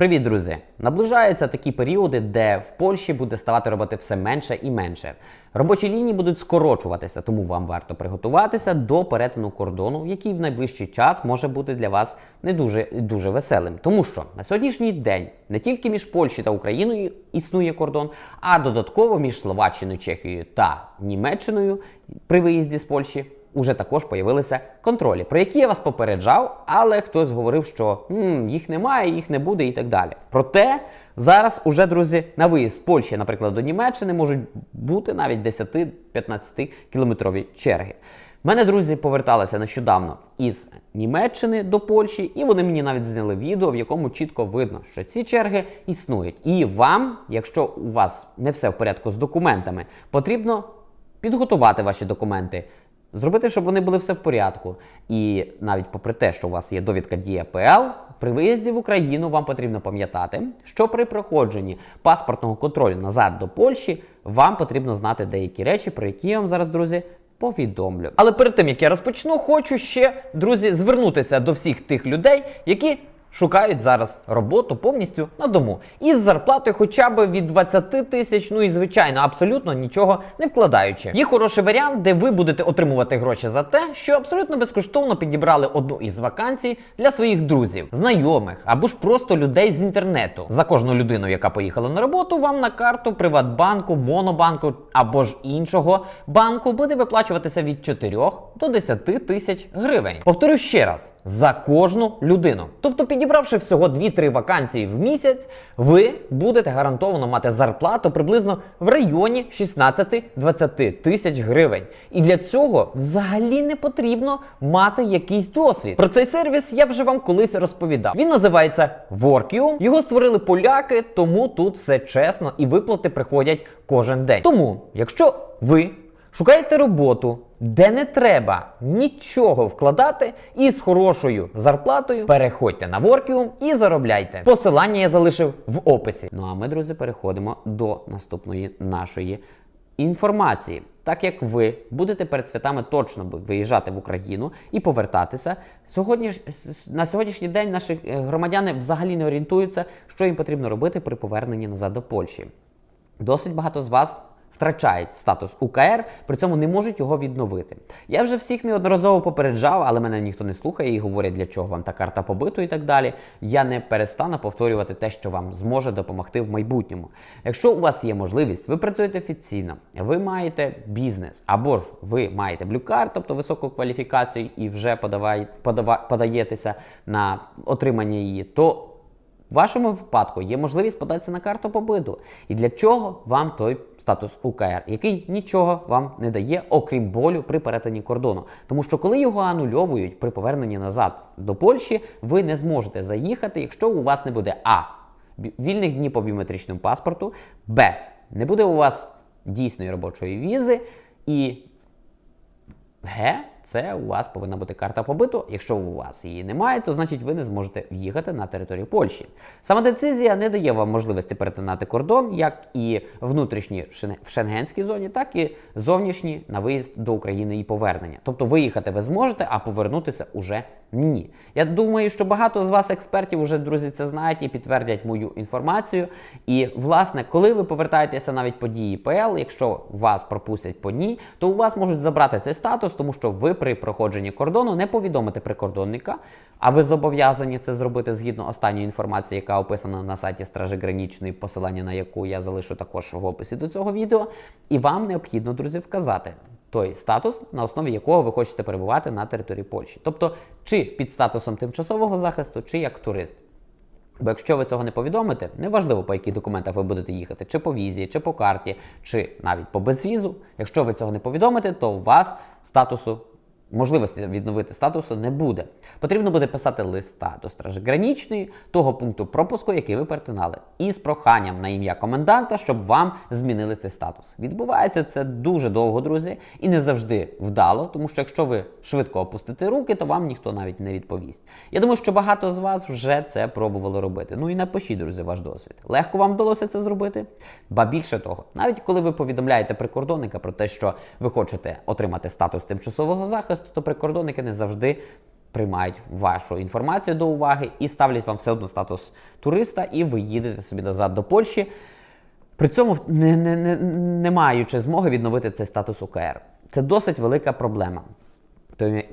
Привіт, друзі! Наближаються такі періоди, де в Польщі буде ставати роботи все менше і менше. Робочі лінії будуть скорочуватися, тому вам варто приготуватися до перетину кордону, який в найближчий час може бути для вас не дуже дуже веселим. Тому що на сьогоднішній день не тільки між Польщею та Україною існує кордон, а додатково між Словаччиною, Чехією та Німеччиною при виїзді з Польщі уже також появилися контролі, про які я вас попереджав, але хтось говорив, що «М, їх немає, їх не буде і так далі. Проте зараз уже, друзі, на виїзд з Польщі, наприклад, до Німеччини можуть бути навіть 10-15 кілометрові черги. Мене друзі поверталися нещодавно із Німеччини до Польщі, і вони мені навіть зняли відео, в якому чітко видно, що ці черги існують. І вам, якщо у вас не все в порядку з документами, потрібно підготувати ваші документи. Зробити, щоб вони були все в порядку. І навіть попри те, що у вас є довідка ДІАПЛ, при виїзді в Україну вам потрібно пам'ятати, що при проходженні паспортного контролю назад до Польщі вам потрібно знати деякі речі, про які я вам зараз, друзі, повідомлю. Але перед тим як я розпочну, хочу ще, друзі, звернутися до всіх тих людей, які шукають зараз роботу повністю на дому із зарплатою хоча б від 20 тисяч, ну і звичайно, абсолютно нічого не вкладаючи. Є хороший варіант, де ви будете отримувати гроші за те, що абсолютно безкоштовно підібрали одну із вакансій для своїх друзів, знайомих або ж просто людей з інтернету. За кожну людину, яка поїхала на роботу, вам на карту Приватбанку, Монобанку або ж іншого банку буде виплачуватися від 4 до 10 тисяч гривень. Повторю ще раз: за кожну людину. Тобто, підібравши всього 2-3 вакансії в місяць, ви будете гарантовано мати зарплату приблизно в районі 16-20 тисяч гривень. І для цього взагалі не потрібно мати якийсь досвід. Про цей сервіс я вже вам колись розповідав. Він називається Workium. Його створили поляки, тому тут все чесно і виплати приходять кожен день. Тому, якщо ви шукаєте роботу, де не треба нічого вкладати, і з хорошою зарплатою переходьте на Workium і заробляйте. Посилання я залишив в описі. Ну а ми, друзі, переходимо до наступної нашої інформації. Так як ви будете перед святами точно виїжджати в Україну і повертатися, сьогодні на сьогоднішній день наші е, громадяни взагалі не орієнтуються, що їм потрібно робити при поверненні назад до Польщі. Досить багато з вас втрачають статус УКР, при цьому не можуть його відновити. Я вже всіх неодноразово попереджав, але мене ніхто не слухає і говорять, для чого вам та карта побиту і так далі. Я не перестану повторювати те, що вам зможе допомогти в майбутньому. Якщо у вас є можливість, ви працюєте офіційно, ви маєте бізнес, або ж ви маєте блюкар, тобто високу кваліфікацію, і вже подавай, подава, подаєтеся на отримання її, то в вашому випадку є можливість податися на карту побиту. І для чого вам той статус УКР, який нічого вам не дає, окрім болю при перетині кордону. Тому що коли його анульовують при поверненні назад до Польщі, ви не зможете заїхати, якщо у вас не буде А. Вільних днів по біометричному паспорту, Б. Не буде у вас дійсної робочої візи і Г. Це у вас повинна бути карта побиту. Якщо у вас її немає, то значить ви не зможете в'їхати на територію Польщі. Сама децизія не дає вам можливості перетинати кордон, як і внутрішні в шенгенській зоні, так і зовнішні на виїзд до України і повернення. Тобто виїхати ви зможете, а повернутися уже ні. Я думаю, що багато з вас, експертів, уже друзі, це знають і підтвердять мою інформацію. І, власне, коли ви повертаєтеся навіть по дії ПЛ, якщо вас пропустять по ній, то у вас можуть забрати цей статус, тому що ви при проходженні кордону не повідомите прикордонника, а ви зобов'язані це зробити згідно останньої інформації, яка описана на сайті Стражі Гранічної, посилання на яку я залишу також в описі до цього відео. І вам необхідно, друзі, вказати. Той статус, на основі якого ви хочете перебувати на території Польщі, тобто чи під статусом тимчасового захисту, чи як турист. Бо якщо ви цього не повідомите, неважливо по яких документах ви будете їхати, чи по візі, чи по карті, чи навіть по безвізу. Якщо ви цього не повідомите, то у вас статусу можливості відновити статусу не буде. Потрібно буде писати листа до стражі гранічної того пункту пропуску, який ви перетинали, і з проханням на ім'я коменданта, щоб вам змінили цей статус. Відбувається це дуже довго, друзі, і не завжди вдало, тому що якщо ви швидко опустите руки, то вам ніхто навіть не відповість. Я думаю, що багато з вас вже це пробували робити. Ну і напишіть, друзі, ваш досвід. Легко вам вдалося це зробити? Ба більше того, навіть коли ви повідомляєте прикордонника про те, що ви хочете отримати статус тимчасового захисту, то прикордонники не завжди приймають вашу інформацію до уваги і ставлять вам все одно статус туриста, і ви їдете собі назад до Польщі. При цьому не, не, не, не маючи змоги відновити цей статус УКР. Це досить велика проблема.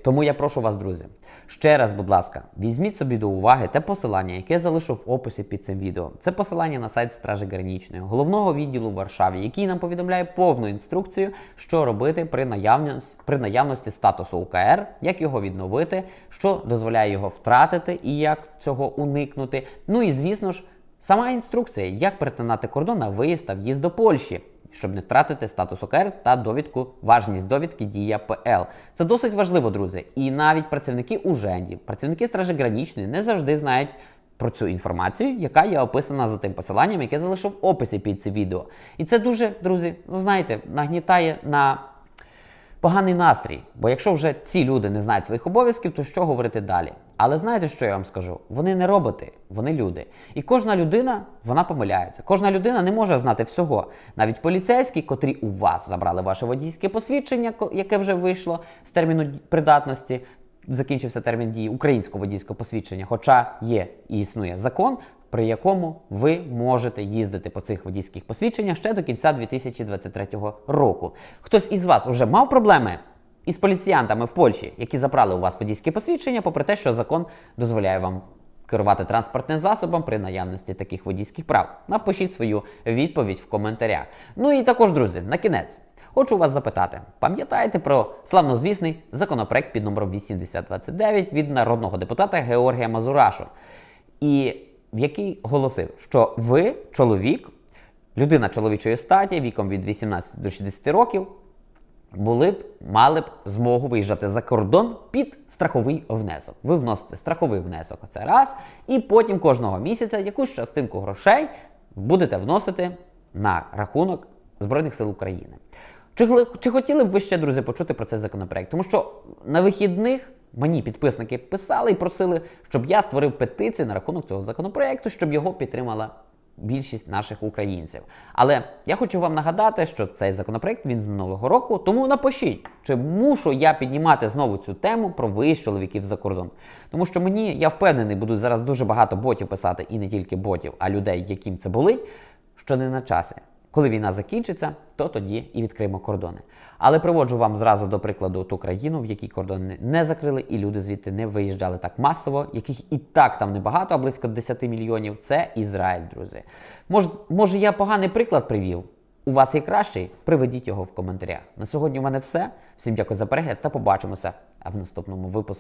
Тому- я прошу вас, друзі, ще раз, будь ласка, візьміть собі до уваги те посилання, яке я залишу в описі під цим відео. Це посилання на сайт Стражі Гранічної, головного відділу в Варшаві, який нам повідомляє повну інструкцію, що робити при наявності, при наявності статусу УКР, як його відновити, що дозволяє його втратити і як цього уникнути. Ну і звісно ж. Сама інструкція, як перетинати кордон на виїзд та в'їзд до Польщі, щоб не втратити статус ОКР та довідку, важність довідки дія ПЛ. Це досить важливо, друзі. І навіть працівники ужендів, працівники Стражі Гранічної не завжди знають про цю інформацію, яка є описана за тим посиланням, яке залишив в описі під це відео. І це дуже, друзі, ну знаєте, нагнітає на поганий настрій. Бо якщо вже ці люди не знають своїх обов'язків, то що говорити далі? Але знаєте, що я вам скажу? Вони не роботи, вони люди. І кожна людина вона помиляється. Кожна людина не може знати всього. Навіть поліцейські, котрі у вас забрали ваше водійське посвідчення, яке вже вийшло з терміну придатності. Закінчився термін дії українського водійського посвідчення, хоча є і існує закон, при якому ви можете їздити по цих водійських посвідченнях ще до кінця 2023 року. Хтось із вас вже мав проблеми із поліціянтами в Польщі, які забрали у вас водійське посвідчення, попри те, що закон дозволяє вам керувати транспортним засобом при наявності таких водійських прав. Напишіть свою відповідь в коментарях. Ну і також, друзі, на кінець. Хочу вас запитати, пам'ятаєте про славнозвісний законопроект під номером 8029 від народного депутата Георгія Мазурашу, і в який голосив, що ви, чоловік, людина чоловічої статі віком від 18 до 60 років, були б мали б змогу виїжджати за кордон під страховий внесок. Ви вносите страховий внесок, це раз, і потім кожного місяця якусь частинку грошей будете вносити на рахунок Збройних сил України. Чи, чи хотіли б ви ще, друзі, почути про цей законопроект? Тому що на вихідних мені підписники писали і просили, щоб я створив петицію на рахунок цього законопроекту, щоб його підтримала більшість наших українців. Але я хочу вам нагадати, що цей законопроект він з минулого року, тому напишіть, чи мушу я піднімати знову цю тему про виїзд чоловіків за кордон. Тому що мені, я впевнений, будуть зараз дуже багато ботів писати, і не тільки ботів, а людей, яким це болить, що не на часі. Коли війна закінчиться, то тоді і відкриємо кордони. Але приводжу вам зразу до прикладу ту країну, в якій кордони не закрили, і люди звідти не виїжджали так масово, яких і так там небагато, а близько 10 мільйонів. Це Ізраїль, друзі. Може, може, я поганий приклад привів? У вас є кращий? Приведіть його в коментарях. На сьогодні у мене все. Всім дякую за перегляд та побачимося в наступному випуску.